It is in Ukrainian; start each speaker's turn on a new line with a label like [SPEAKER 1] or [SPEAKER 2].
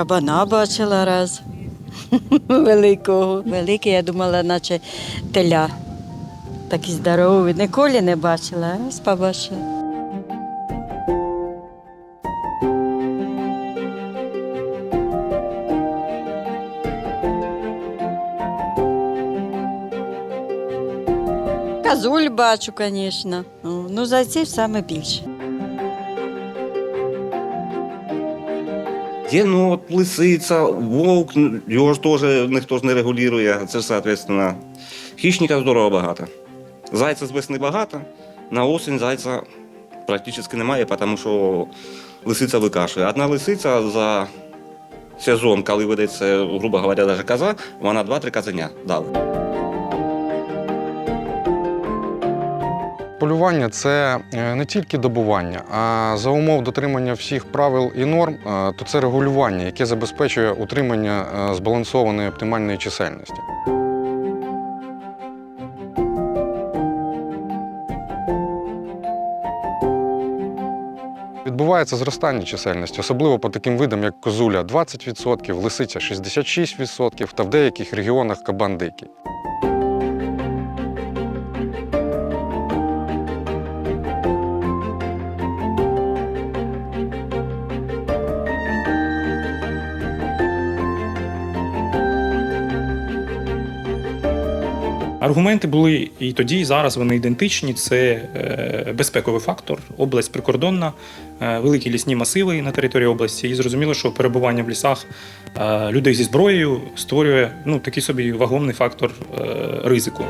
[SPEAKER 1] Кабана бачила раз. Великого. Великий, я думала, наче теля. Такий здоровий. Ніколи не бачила, а побачила. Казуль бачу, звісно. Ну, зайців саме більше.
[SPEAKER 2] Є ну, лисиця, вовк, його ж теж ніхто ж не регулює. Це ж, соответственно, хищників здорово багато. Зайця з весни багато, на осінь зайця практично немає, тому що лисиця викашує. Одна лисиця за сезон, коли ведеться, грубо говоря, навіть коза, вона 2-3 казеня дала.
[SPEAKER 3] Полювання це е, не тільки добування, а за умов дотримання всіх правил і норм, е, то це регулювання, яке забезпечує утримання е, збалансованої оптимальної чисельності. Відбувається зростання чисельності, особливо по таким видам, як козуля 20%, лисиця 66% та в деяких регіонах кабан дикий.
[SPEAKER 4] Аргументи були і тоді, і зараз вони ідентичні. Це е, безпековий фактор, область прикордонна, е, великі лісні масиви на території області. І зрозуміло, що перебування в лісах е, людей зі зброєю створює ну, такий собі вагомний фактор ризику.